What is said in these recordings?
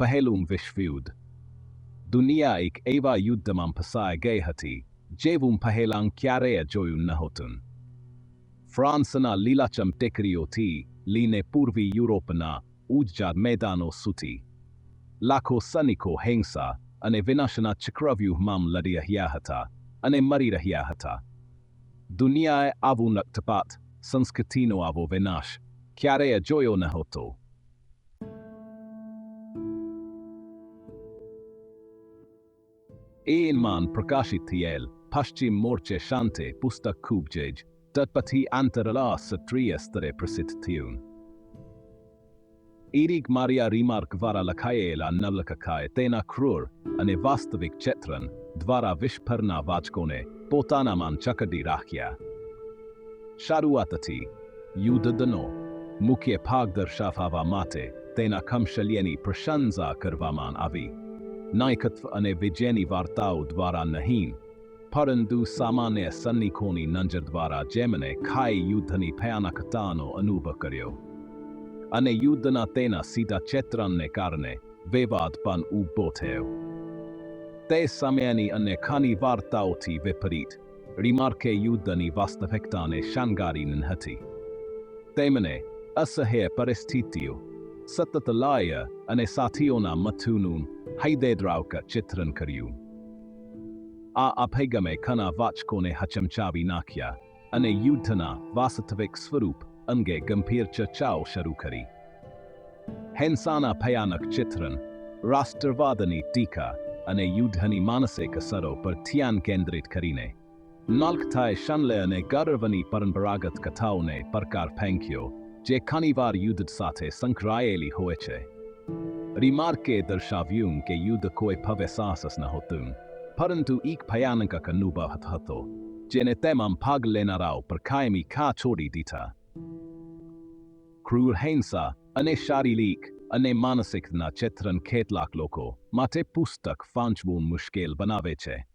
પહેલું વિશ્વયુદ્ધ દુનિયા એક એવા યુદ્ધમાં ફસાઈ ગઈ હતી જેવું પહેલાં ક્યારેય જોયું નહોતું ફ્રાન્સના લીલાચમ ટેકરીઓથી લીને પૂર્વી યુરોપના ઉજ્જાર મેદાનો સુધી લાખો સૈનિકો હિંસા અને વિનાશના ચક્રવ્યૂહમાં લડી રહ્યા હતા અને મરી રહ્યા હતા દુનિયાએ આવું નક્તપાત સંસ્કૃતિનો આવો વિનાશ ક્યારેય જોયો નહોતો એનમાં પ્રકાશિત થયેલ પશ્ચિમ મોરચે શાંતે પુસ્તક ખૂબ જ તત્પથી આંતરરાષ્ટ્રીય સ્તરે પ્રસિદ્ધ થયું ઇરિક મારિયા રીમાર્ક દ્વારા લખાયેલા નવલકથાએ તેના ક્રૂર અને વાસ્તવિક ચિત્રન દ્વારા વિશ્વભરના વાચકોને પોતાનામાં ચકડી રાખ્યા શરૂઆતથી યુદ્ધનો મુખ્ય ભાગ દર્શાવવા માટે તેના કૌશલ્યની પ્રશંસા કરવામાં આવી નાયકત્વ અને વિજયની વાર્તાઓ દ્વારા નહીં પરંતુ સામાન્ય સન્નિકોની નજર દ્વારા જેમણે ખાઈ યુદ્ધની ભયાનકતાનો અનુભવ કર્યો અને યુદ્ધના તેના સીધા ચેત્રનને કારણે વિવાદ પણ ઊભો થયો તે સમયની અને ખાની વાર્તાઓથી વિપરીત રીમાર્કે યુદ્ધની વાસ્તવિકતાને શણગારી ન હતી તેમણે અસહ્ય પરિસ્થિતિઓ સતત લાય અને સાથીઓના મથુનું હૈદેદ્રાવક ચિત્રણ કર્યું આ અભયગમે ઘણા વાચકોને હચમચાવી નાખ્યા અને યુદ્ધના વાસ્તવિક સ્વરૂપ અંગે ગંભીર ચર્ચાઓ શરૂ કરી હેન્સાના ભયાનક ચિત્રણ રાષ્ટ્રવાદની ટીકા અને યુદ્ધની માનસિક અસરો પર ધ્યાન કેન્દ્રિત કરીને નાલ્કથાએ શનલે અને ગર્વની પરંપરાગત કથાઓને પડકાર ફેંક્યો જે ઘણીવાર યુદ્ધ સાથે સંકળાયેલી હોય છે. રિમાર્કે દર્શાવ્યું કે યુદ્ધ કોઈ ભવ્ય સાહસ નહોતું પરંતુ એક ભયાનક અનુભવ હતો, જેને તેમાં ભાગ લેનારાઓ પર કાયમી ખા છોડી દીધા. ક્રૂર હિંસા અને શારીરિક અને માનસિકના ચિત્રણ કેટલાક લોકો માટે પુસ્તક વાંચવું મુશ્કેલ બનાવે છે.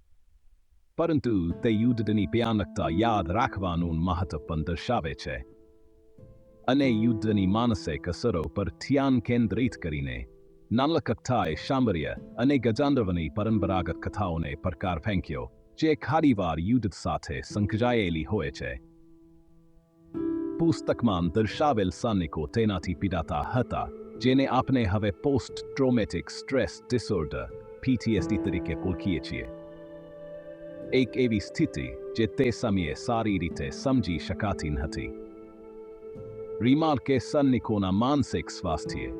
પરંતુ તે યુદ્ધની ભયાનકતા યાદ રાખવાનું મહત્વ પણ દર્શાવે છે. અને યુદ્ધની માનસિક અસરો પર ધ્યાન કેન્દ્રિત કરીને નાનલકથાએ શાંબર્ય અને ગજાંડવની પરંપરાગત કથાઓને પડકાર ફેંક્યો, જે ખારીવાર યુદ્ધ સાથે સંકળાયેલી હોય છે. પુસ્તકમાં દર્શાવેલ સૈનિકો તેનાથી પીડાતા હતા, જેને આપણે હવે post traumatic stress disorder PTSD તરીકે ઓળખીએ છીએ. એક એવી સ્થિતિ, જે તે સમયે સારી રીતે સમજી શકાતી હતી. રીમાર્કે સન્નિકોના માનસિક સ્વાસ્થ્ય.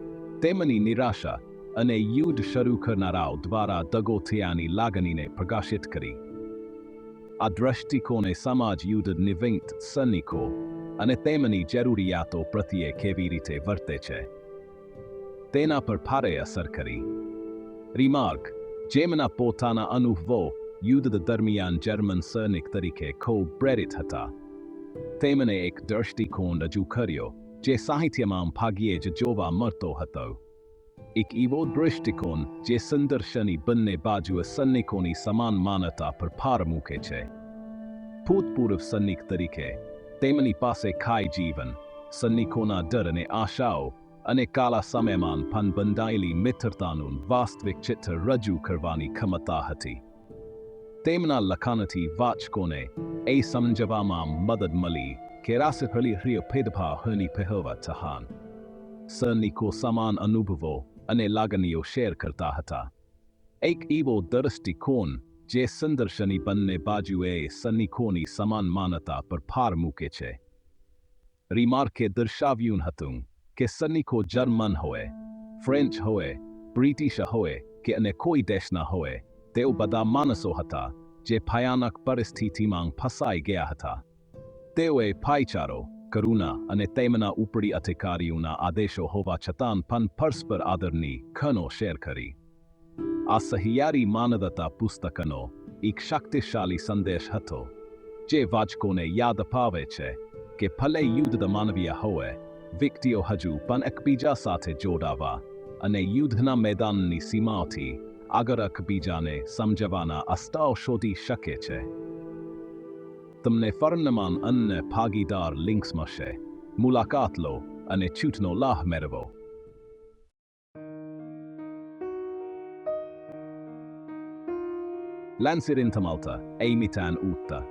તેમની નિરાશા અને યુદ્ધ શરૂ કરનારાઓ દ્વારા દગો થયાની લાગણીને પ્રકાશિત કરી. આ દ્રષ્ટિકોણે સમાજ યુદ્ધ નિવિંત સૈનિકો અને તેમની જરૂરિયાતો પ્રત્યે કેવી રીતે વર્તે છે? તેના પર ભારે અસર કરી. રિમાર્ક, જેમના પોતાના અનુભવો યુદ્ધ દરમિયાન જર્મન સૈનિક તરીકે ખૂબ પ્રેરિત હતા તેમણે એક દ્રષ્ટિકોણ રજૂ કર્યો, જે સાહિત્યમાં ભાગ્યે જ જોવા મળતો હતો. એક એવો દૃષ્ટિકોણ જે સંદર્શની બંને બાજુએ સૈનિકોની સમાન માનતા પર ભાર મૂકે છે. ભૂતપૂર્વ સૈનિક તરીકે, તેમની પાસે ખાઈ જીવન, સૈનિકોના ડર અને આશાઓ, અને કાલા સમયમાં પણ બંધાયેલી મિત્રતાનું વાસ્તવિક ચિત્ર રજૂ કરવાની ક્ષમતા હતી. તેમના લખાણથી વાચકોને એ સમજવામાં મદદ મળી કે રાસફલી હ્રિય ભેદભાવ હની પહેરવા ચહાન. સૈનિકો સમાન અનુભવો અને લાગણીઓ શેર કરતા હતા. એક એવો દ્રષ્ટિકોણ જે સંદર્શની બંને બાજુએ સૈનિકોની સમાન માનતા પર ભાર મૂકે છે. રીમાર્કે દર્શાવ્યું હતું કે સૈનિકો જર્મન હોય, ફ્રેન્ચ હોય, બ્રિટિશ હોય કે અને કોઈ દેશના હોય તેઓ બધા માણસો હતા જે ભયાનક પરિસ્થિતિમાં ફસાઈ ગયા હતા તેઓએ ભાઈચારો કરુણા અને તેમના ઉપરી અધિકારીઓના આદેશો હોવા છતાં પણ પરસ્પર આદરની ખનો શેર કરી આ સહિયારી માનવતા પુસ્તકનો એક શક્તિશાળી સંદેશ હતો જે વાચકોને યાદ અપાવે છે કે ભલે યુદ્ધ માનવીય હોય વ્યક્તિઓ હજુ પણ એકબીજા સાથે જોડાવા અને યુદ્ધના મેદાનની સીમાઓથી આગરક બીજાને સમજવાના અસ્તાવ શોધી શકે છે તમને ફર્નમાન અન્ય ભાગીદાર લિંક્સ મળશે મુલાકાત લો અને છૂટનો લાભ મેળવો Länsirintamalta ei mitään uutta.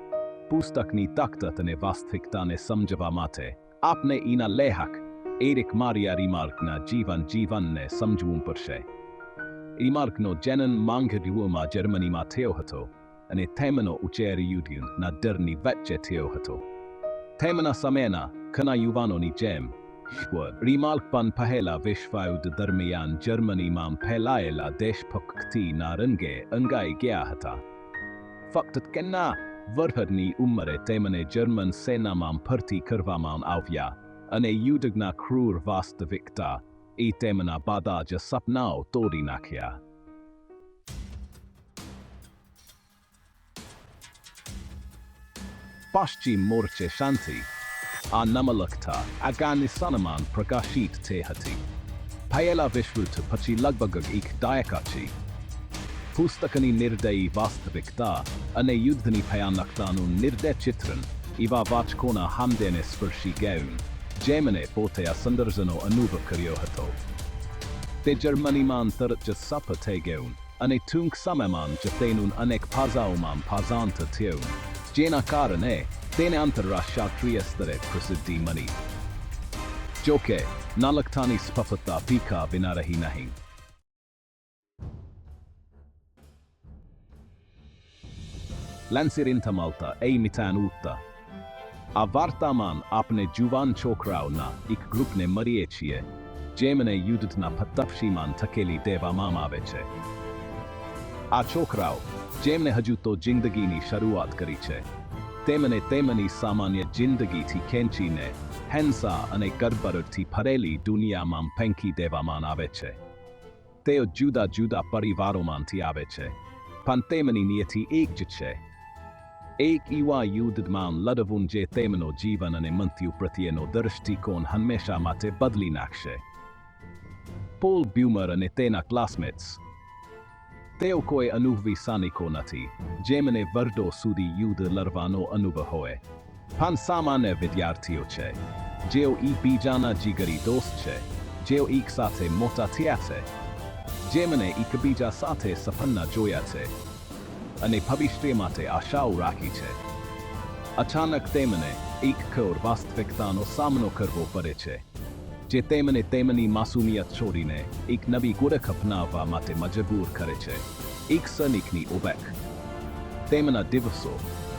Pustakni taktatane vastiktane samjava mate. Apne ina lehak. Erik Maria Rimarkna jivan jivanne samjuun purse. રિમાર્કનો જનન માંગરીઓમાં જર્મનીમાં થયો હતો અને તેમનો ઉચેર યુદ્ધના ડરની વચ્ચે થયો હતો. થેમના સમયના ઘણા યુવાનોની જેમ રિમાર્ક પણ પહેલા વિશ્વયુદ્ધ દરમિયાન જર્મનીમાં ફેલાયેલા દેશભક્તિના રંગે અંગાઈ ગયા હતા. ફક્ત કેના વરહદની ઉંમરે તેમને જર્મન સેનામાં ભરતી કરવામાં આવ્યા અને યુદ્ધના ક્રૂર વાસ્તવિકતા એ તેમના બધા જ સપનાઓ તોડી નાખ્યા પશ્ચિમ મોરચે શાંતિ આ નમલખતા અફઘાનિસ્તાનમાં પ્રકાશિત થઈ હતી ભયેલા વિશ્વયુદ્ધ પછી લગભગ એક દાયકાથી પુસ્તકની નિર્દયી વાસ્તવિકતા અને યુદ્ધની ભયાનકતાનું નિર્દય ચિત્રણ એવા વાચકોના હામદેને સ્પર્શી ગયું જેમને પોતે આ સંદર્ભનો અનુભવ કર્યો હતો તે જર્મનીમાં તરત જ સફ થઈ ગયું અને ટૂંક સમયમાં જ તેનું અનેક ભાષાઓમાં ભાષાંત થયું જેના કારણે તેને આંતરરાષ્ટ્રીય સ્તરે પ્રસિદ્ધિ મળી જોકે નાલકતાની સ્પફતા પીકા વિના રહી નહીં Lansirinta Malta, ei mitään uutta. આ વાર્તામાં આપણે જુવાન છોકરાઓના એક ગ્રુપને મળીએ છીએ, જેમને યુદ્ધના ફતફશીમાં થકેલી દેવામાં આવે છે. આ છોકરાઓ, જેમને હજુ તો જિંદગીની શરૂઆત કરી છે, તેમને તેમની સામાન્ય જિંદગીથી ખેંચીને હેન્સા અને ગરબરથી ભરેલી દુનિયામાં ફેંકી દેવામાં આવે છે. તેઓ જુદા જુદા પરિવારોમાંથી આવે છે, પણ તેમની નિયતિ એક જ છે એક એવા યુદ્ધમાં લડવું જે તેમનો જીવન અને મૃત્યુ પ્રત્યેનો દૃષ્ટિકોણ હંમેશા માટે બદલી નાખશે પોલ બ્યુમર અને તેના ક્લાસમેટ્સ તેઓ કોઈ અનુભવી સૈનિકો નથી જેમને વર્ડો સુધી યુદ્ધ લડવાનો અનુભવ હોય પણ સામાન્ય વિદ્યાર્થીઓ છે જેઓ એકબીજાના જીગરી દોસ્ત છે જેઓ એક સાથે મોટા થયા છે જેમને એકબીજા સાથે સફળના જોયા છે અને ભવિષ્ય માટે આશાઓ રાખી છે. અચાનક તેમને એક ઘોર વાસ્તવિકતાનો સામનો કરવો પડે છે, જે તેમને તેમની માસુમિયત છોડીને એક નવી ગોરખ અપનાવવા માટે મજબૂર કરે છે. એક સૈનિકની ઉબેક. તેમના દિવસો,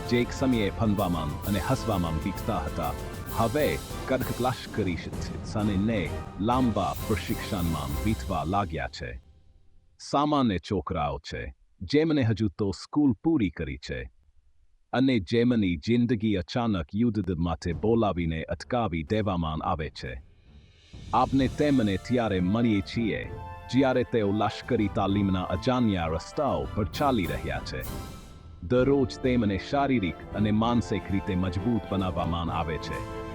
જે એક સમયે ફનવામાં અને હસવામાં વીતતા હતા, હવે કડક લશ્કરી સનીને લાંબા પ્રશિક્ષણમાં વીતવા લાગ્યા છે. સામાન્ય છોકરાઓ છે. જેમને હજુ તો સ્કૂલ પૂરી કરી છે. અને જેમની જિંદગી અચાનક યુદ્ધ માટે બોલાવીને અટકાવી દેવામાં આવે છે. આપને તેમને ત્યારે મળીએ છીએ, જ્યારે તેઓ લશ્કરી તાલીમના અજાણ્યા રસ્તાઓ પર ચાલી રહ્યા છે. દરરોજ તેમને શારીરિક અને માનસિક રીતે મજબૂત બનાવવામાં આવે છે.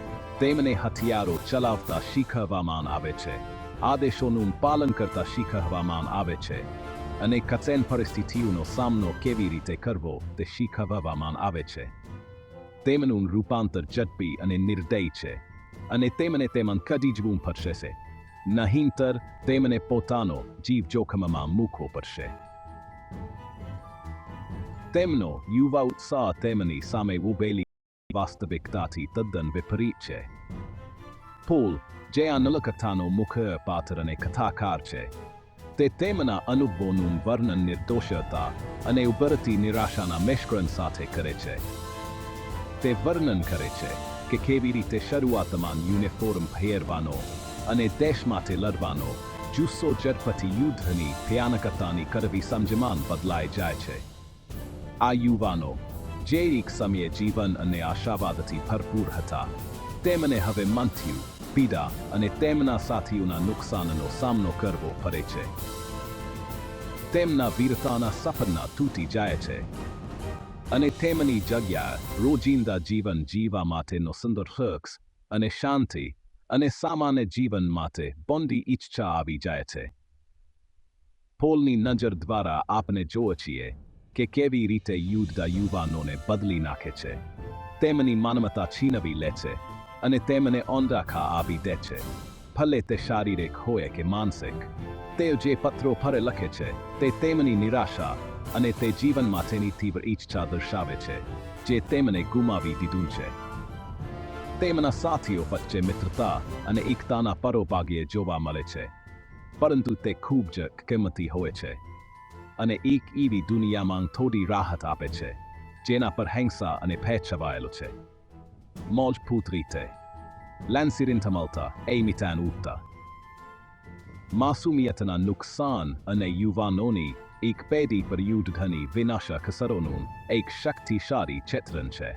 તેમને હથિયારો ચલાવતા શીખવવામાં આવે છે. આદેશોનું પાલન કરતા શીખવવામાં આવે છે. અને કચેન પરિસ્થિતિઓનો સામનો કેવી રીતે કરવો તે શીખવવામાં આવે છે. તેમનું રૂપાંતર ઝડપી અને નિર્દય છે અને તેમને તેમાં કદી જવું પડશે નહીંતર, તેમને પોતાનો જીવ જોખમમાં મૂકવો પડશે. તેમનો યુવા ઉત્સાહ તેમની સામે ઉભેલી વાસ્તવિકતાથી તદ્દન વિપરીત છે. પોલ જે આ નલકથાનો મુખ્ય પાત્ર અને કથાકાર છે. તે તેમના અનુભવોનું વર્ણન નિર્દોષતા અને ઉભરતી નિરાશાના મિશ્રણ સાથે કરે છે. તે વર્ણન કરે છે કે કેવી રીતે શરૂઆતમાં યુનિફોર્મ પહેરવાનો અને દેશ માટે લડવાનો જુસ્સો જટપથી યુદ્ધની ભયાનકતાની કરવી સમજમાન બદલાઈ જાય છે. આ યુવાનો જે એક સમયે જીવન અને આશાવાદથી ભરપૂર હતા. તેમને હવે મંથ્યું પીડા અને તેમના સાથીઓના નુકસાનનો સામનો કરવો પડે છે. તેમના વીરતાના સપના તૂટી જાય છે અને તેમની જગ્યા રોજિંદા જીવન જીવવા માટેનો સુંદર હક્સ અને શાંતિ અને સામાન્ય જીવન માટે બોંડી ઈચ્છા આવી જાય છે. પોલની નજર દ્વારા આપણે જોએ છીએ કે કેવી રીતે યુદ્ધ યુવાનોને બદલી નાખે છે. તેમની માનવતા છીનવી લે છે અને તેમને ઓંડાખા આવી દે છે. ભલે તે શારીરિક હોય કે માનસિક તેઓ જે પત્રો ફરે લખે છે, તે તેમની નિરાશા અને તે જીવન માટેની તીવ્ર ઈચ્છા દર્શાવે છે, જે તેમને ગુમાવી દીધું છે. તેમના સાથીઓ વચ્ચે મિત્રતા અને એકતાના પરોભાગ્યે જોવા મળે છે, પરંતુ તે ખૂબ જ કિંમતી હોય છે અને એક એવી દુનિયામાં થોડી રાહત આપે છે, જેના પર હિંસા અને ભય છવાયેલો છે. મજબૂત putrite. લાન્સિરિન્ટા મળતા એ મિટાન ઉગતા માસુમિયતના ane juvanoni ik pedi per પર vinasha kasaronun વિનાશક shakti એક chetranche.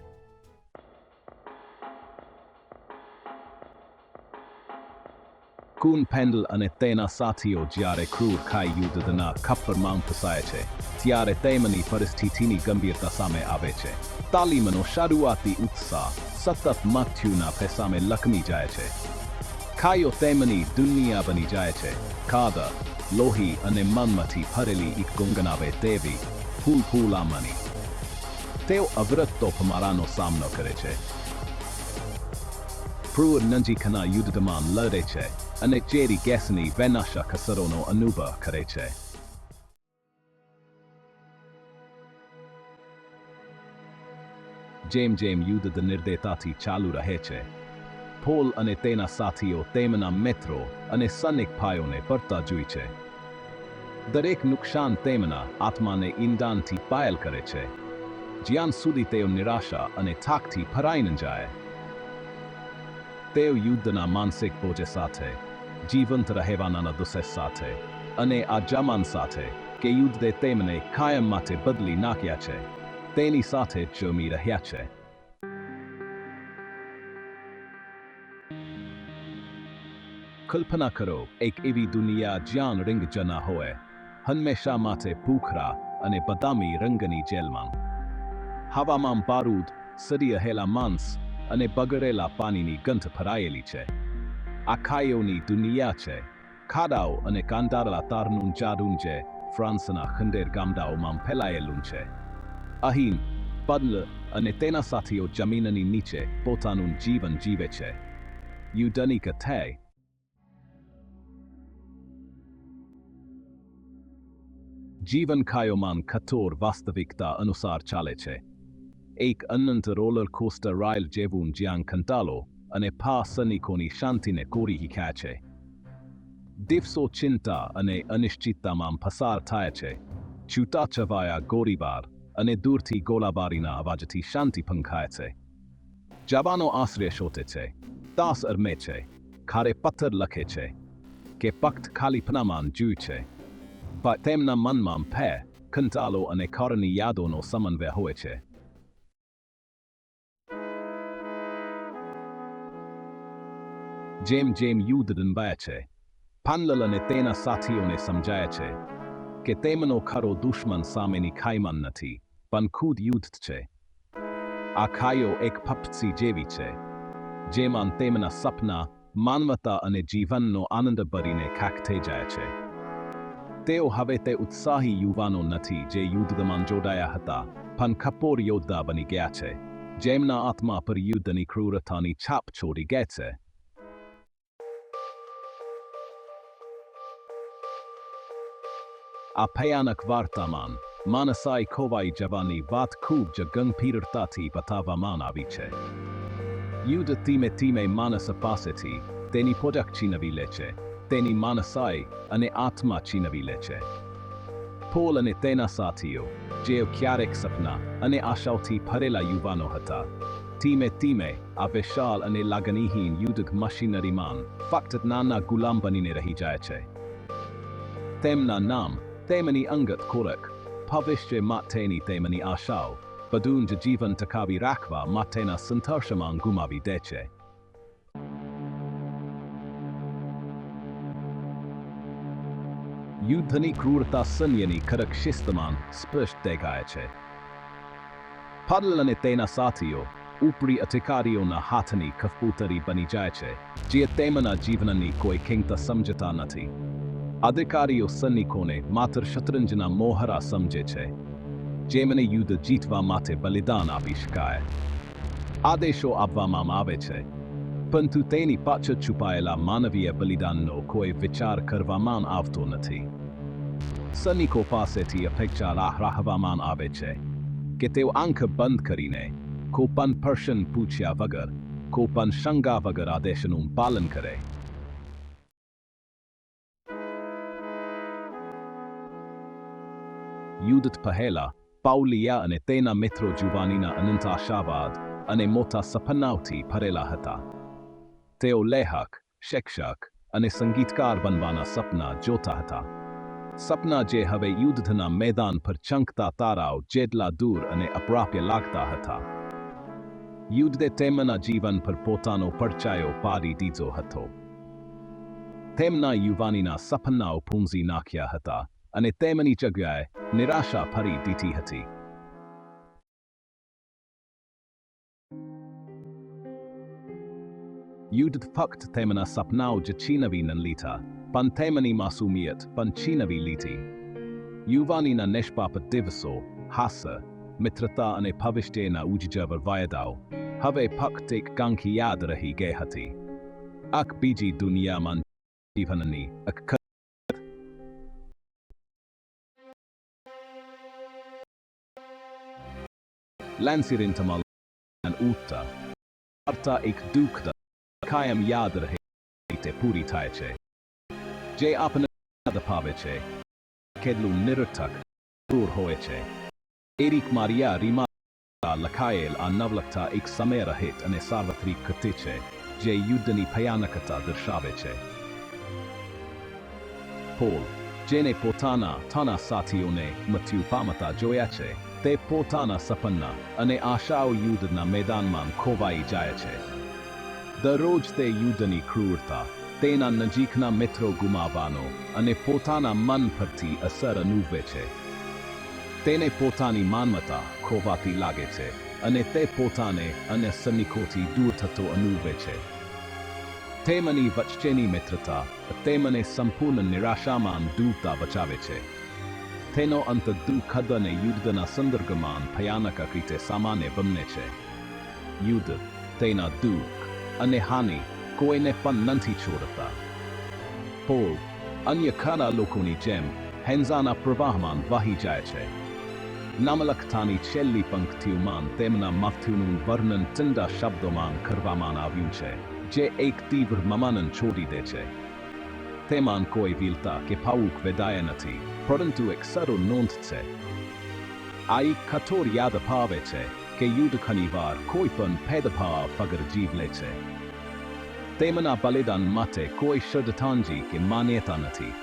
kun pendel અને તેના સાથીઓ જ્યારે ક્રૂર ખાઈ યુદ્ધના ખપ્પરમાં ફસાય છે ત્યારે તેમની પરિસ્થિતિની ગંભીરતા સામે આવે છે તાલીમનો શરૂઆતી ઉત્સાહ સતત મથ્યુના ફેસામે લખમી જાય છે. ખાયો તેમની દુનિયા બની જાય છે. ખાધા લોહી અને મનમાંથી ભરેલી એક ગુંગનાવે તેવી ફૂલ ફૂલામણી તેઓ અવરત તોપમારાનો સામનો કરે છે. ક્રૂર નજીકના યુદ્ધમાં લડે છે અને ચેરી ગેસની વેનાશક અસરોનો અનુભવ કરે છે. જેમ જેમ યુદ્ધ નિર્દયતાથી ચાલુ રહે છે, પોલ અને તેના સાથીઓ તેમના મિત્રો અને સૈનિક ભાઈઓને પડતા જોઈ છે. દરેક નુકસાન તેમના આત્માને ઈંડાણથી પાયલ કરે છે. જ્યાં સુધી તેઓ નિરાશા અને થાકથી ભરાઈ ન જાય. તેઓ યુદ્ધના માનસિક બોજે સાથે, જીવંત રહેવાના દુસેસ સાથે અને આ જમાન સાથે કે યુદ્ધે તેમને કાયમ માટે બદલી નાખ્યા છે. તેની સાથે જમી રહ્યા છે. કલ્પના કરો, એક એવી દુનિયા જ્યાં રંગ જના હોય. હંમેશા માટે પૂખરા અને બદામી રંગની જેલમાં. હવામાં બારૂદ સડી રહેલા માંસ અને બગડેલા પાણીની ગંધ ભરાયેલી છે. આ ખાઈઓની દુનિયા છે. ખાડાઓ અને કાંદારેલા તારનું જાડું જે ફ્રાન્સના ખંડેર ગામડાઓમાં ફેલાયેલું છે. અહીં પદલ અને તેના સાથીઓ જમીનની નીચે પોતાનું જીવન જીવે છે. યુદ્ધની કથાએ જીવન ખાયોમાં કઠોર વાસ્તવિકતા અનુસાર ચાલે છે. એક અનંત રોલર કોસ્ટર રાઇલ જેવું જ્યાં કંટાળો અને પા સૈનિકોની શાંતિને કોરી હિખ્યા છે. દિવસો ચિંતા અને અનિશ્ચિતતામાં પસાર થાય છે. છૂટાછવાયા ગોળીબાર અને દૂરથી ગોળાબારીના અવાજથી શાંતિ પંખાય છે. જવાનો આશ્રય શોધે છે, તાસ અરમે છે, ખારે પથ્થર લખે છે કે પક્ત ખાલીપનામાં જુય છે. તેમના મનમાં ભય, કંટાળો અને ખરની યાદોનો સમન્વય હોય છે. જેમ જેમ યુદ્ધ રંભાય છે પાનલલ અને તેના સાથીઓને સમજાય છે કે તેમનો ખરો દુશ્મન સામેની ખાઈમાન નથી. પણ ખુદ યુદ્ધ છે આ ખાયો એક ફપસી જેવી છે જેમાં તેમના સપના માનવતા અને જીવનનો આનંદ ભરીને ખાક થઈ જાય છે તેઓ હવે તે ઉત્સાહી યુવાનો નથી જે યુદ્ધમાં જોડાયા હતા પણ ખપોર યોદ્ધા બની ગયા છે જેમના આત્મા પર યુદ્ધની ક્રૂરતાની છાપ છોડી ગયા છે આ ભયાનક વાર્તામાં માનસાઈ ખોવાઈ જવાની વાત ખૂબ જ ગંભીરતાથી બતાવવામાં આવી છે યુદ્ધ ધીમે ધીમે માનસ પાસેથી તેની પોડક છીનવી લે છે તેની માનસાઈ અને આત્મા છીનવી લે છે પોલ અને તેના સાથીઓ જેઓ ક્યારેક સપના અને આશાઓથી ભરેલા યુવાનો હતા ધીમે ધીમે આ વિશાલ અને લાગણીહીન યુદ્ધ મશીનરીમાં ફક્ત નાના ગુલામ બનીને રહી જાય છે તેમના નામ તેમની અંગત ખોરાક ભવિષ્ય માટેની તેમની આશાઓ બધું જ જીવન ટકાવી રાખવા માટેના સંઘર્ષમાં ગુમાવી દે છે યુદ્ધની ક્રૂરતા સૈન્યની કડક શિસ્તમાં સ્પષ્ટ દેખાય છે પાડલ અને તેના સાથીઓ ઉપરી અધિકારીઓના હાથની કફૂતરી બની જાય છે જે તેમના જીવનની કોઈ કિંમત સમજતા નથી અધિકારીઓ સૈનિકોને માત્ર શતરંજના મોહરા સમજે છે. જેમને યુદ્ધ જીતવા માટે બલિદાન આપી શકાય. આદેશો આપવામાં આવે છે. પરંતુ તેની પાછળ છુપાયેલા માનવીય બલિદાનનો કોઈ વિચાર કરવામાં આવતો નથી. સૈનિકો પાસેથી અપેક્ષા રાખવામાં આવે છે કે તેઓ આંખ બંધ કરીને કોપન પર્શન પૂછ્યા વગર, કોપન શંકા વગર આદેશનું પાલન કરે. યુદ્ધ પહેલા પાઉલિયા અને તેના મિત્રો જુવાનીના અનંત આશાવાદ અને મોટા સપનાઓથી ભરેલા હતા તેઓ લેખક શિક્ષક અને સંગીતકાર બનવાના સપના જોતા હતા સપના જે હવે યુદ્ધના મેદાન પર ચંકતા તારાઓ જેટલા દૂર અને અપ્રાપ્ય લાગતા હતા યુદ્ધે તેમના જીવન પર પોતાનો પડચાયો પાડી દીધો હતો તેમના યુવાનીના સપનાઓ પૂંજી નાખ્યા હતા અને તેમની જગ્યાએ નિરાશા ભરી દીધી હતી. યુદ્ધ ફક્ત તેમના સપનાઓ જ છીનવી ન લીધા, પણ તેમની માસુમિયત પણ છીનવી લીધી. યુવાનીના નિષ્પાપ દિવસો હાસ મિત્રતા અને ભવિષ્યના ઉજ્જવળ વાયદાઓ હવે ફક્ત એક કાંખી યાદ રહી ગઈ હતી. આખ બીજી દુનિયામાં જીવનની છે જે આપણને યાદ અપાવે છે કેટલું નિરર્થક ક્રૂર હોય છે એરિક મારિયા રીમા લખાયેલ આ Rima એક સમય navlakta અને સાર્વત્રિક કથે છે જે યુદ્ધની ભયાનકતા દર્શાવે છે પોલ જેને પોતાના થાના સાથીઓને મૃત્યુ પામતા જોયા છે તે પોતાના સપના અને આશાઓ યુદ્ધના મેદાનમાં ખોવાઈ જાય છે. દરરોજ તે યુદ્ધની ક્રૂરતા, તેના નજીકના મિત્રો ગુમાવવાનો અને પોતાના મન પરથી અસર અનુભવે છે. તેને પોતાની માનવતા ખોવાતી લાગે છે અને તે પોતાને અન્ય સૈનિકોથી દૂર થતો અનુભવે છે. તેમની વચ્ચેની મિત્રતા, તેમને સંપૂર્ણ નિરાશામાં ડૂબતા બચાવે છે. તેનો અંત દુઃખદ અને યુદ્ધના સંદર્ભમાં ભયાનક રીતે સામાન્ય બને છે યુદ્ધ તેના દુઃખ અને હાનિ કોઈને પણ નથી છોડતા પોલ અન્ય ઘણા લોકોની જેમ હેન્ઝાના પ્રવાહમાં વહી જાય છે નામલખતાની છેલ્લી પંક્તિઓમાં તેમના મૃત્યુનું વર્ણન ચંદા શબ્દોમાં કરવામાં આવ્યું છે જે એક તીવ્ર મમાનન છોડી દે છે તેમાં કોઈ વીરતા કે ભાવુક વિદાય નથી પરંતુ એક સરળ નોંધ છે આ એક કઠોર યાદ અપાવે છે કે યુદ્ધ ઘણીવાર કોઈ પણ ભેદભાવ વગર જીવ લે છે તેમના બલિદાન માટે કોઈ શ્રદ્ધાંજી કે માન્યતા નથી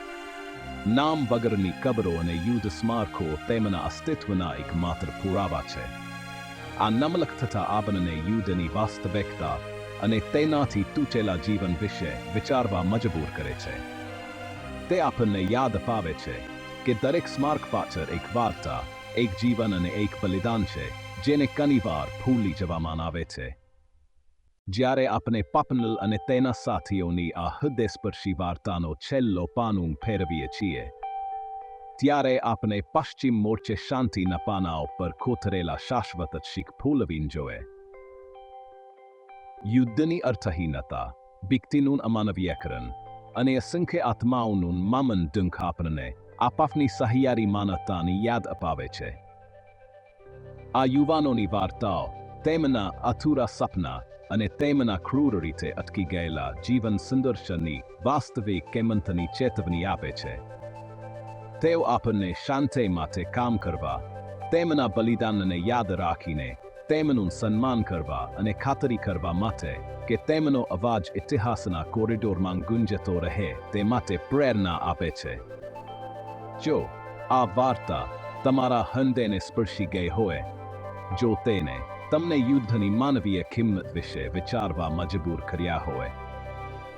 નામ વગરની કબરો અને યુદ્ધ સ્મારકો તેમના અસ્તિત્વના એકમાત્ર પુરાવા છે આ નમલક થતા આપણને યુદ્ધની વાસ્તવિકતા અને તેનાથી તૂટેલા જીવન વિશે વિચારવા મજબૂર કરે છે. તે આપણને યાદ અપાવે છે કે દરેક સ્મારક પાછળ એક વાર્તા, એક જીવન અને એક બલિદાન છે, જેને ઘણીવાર ભૂલી જવામાં આવે છે. જ્યારે આપણે પાપનલ અને તેના સાથીઓની આ હૃદયસ્પર્શી વાર્તાનો છેલ્લો પાનું ફેરવીએ છીએ, ત્યારે આપણે પશ્ચિમ મોરચે શાંતિના પાનાઓ પર કોતરેલા શાશ્વત શીખ ફૂલવીન જોએ. યુદ્ધની અર્થહીનતા ભીક્તિનું અમાનવીયકરણ અને અસંખ્ય આત્માઓનું મામન ડંખ આપણને આપાફની સહિયારી માનવતાની યાદ અપાવે છે. આ યુવાનોની વાર્તાઓ તેમના અથુરા સપના અને તેમના ક્રૂર રીતે અટકી ગયેલા જીવન સંદર્શનની વાસ્તવિક કેમંતની ચેતવણી આપે છે. તેઓ આપણને શાંતિ માટે કામ કરવા, તેમના બલિદાનને યાદ રાખીને તેમનું સન્માન કરવા અને ખાતરી કરવા માટે કે તેમનો અવાજ ઇતિહાસના કોરિડોરમાં ગુંજતો રહે તે માટે પ્રેરણા આપે છે જો આ વાર્તા તમારા હૃદયને સ્પર્શી ગઈ હોય જો તેને તમને યુદ્ધની માનવીય કિંમત વિશે વિચારવા મજબૂર કર્યા હોય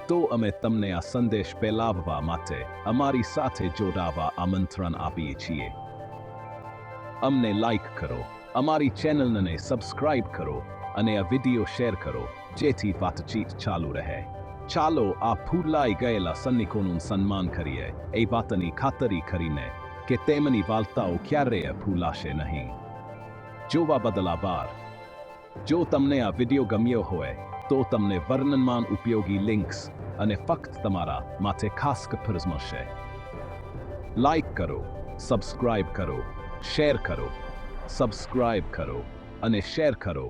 તો અમે તમને આ સંદેશ ફેલાવવા માટે અમારી સાથે જોડાવા આમંત્રણ આપીએ છીએ અમને લાઈક કરો અમારી ચેનલને સબસ્ક્રાઇબ કરો અને આ વીડિયો શેર કરો, જેથી વાતચીત ચાલુ રહે. ચાલો આ ફૂલાઈ ગયેલા સૈનિકોનું સન્માન કરીએ. એ વાતની ખાતરી કરીને કે તેમની વાર્તાઓ ક્યારેય ભૂલાશે નહીં. જોવા બદલ આભાર. જો તમને આ વીડિયો ગમ્યો હોય, તો તમને વર્ણનમાન ઉપયોગી લિંક્સ અને ફક્ત તમારા માટે ખાસ કફરજ મળશે. લાઈક કરો, સબસ્ક્રાઇબ કરો, શેર કરો સબસ્ક્રાઇબ કરો અને શેર કરો.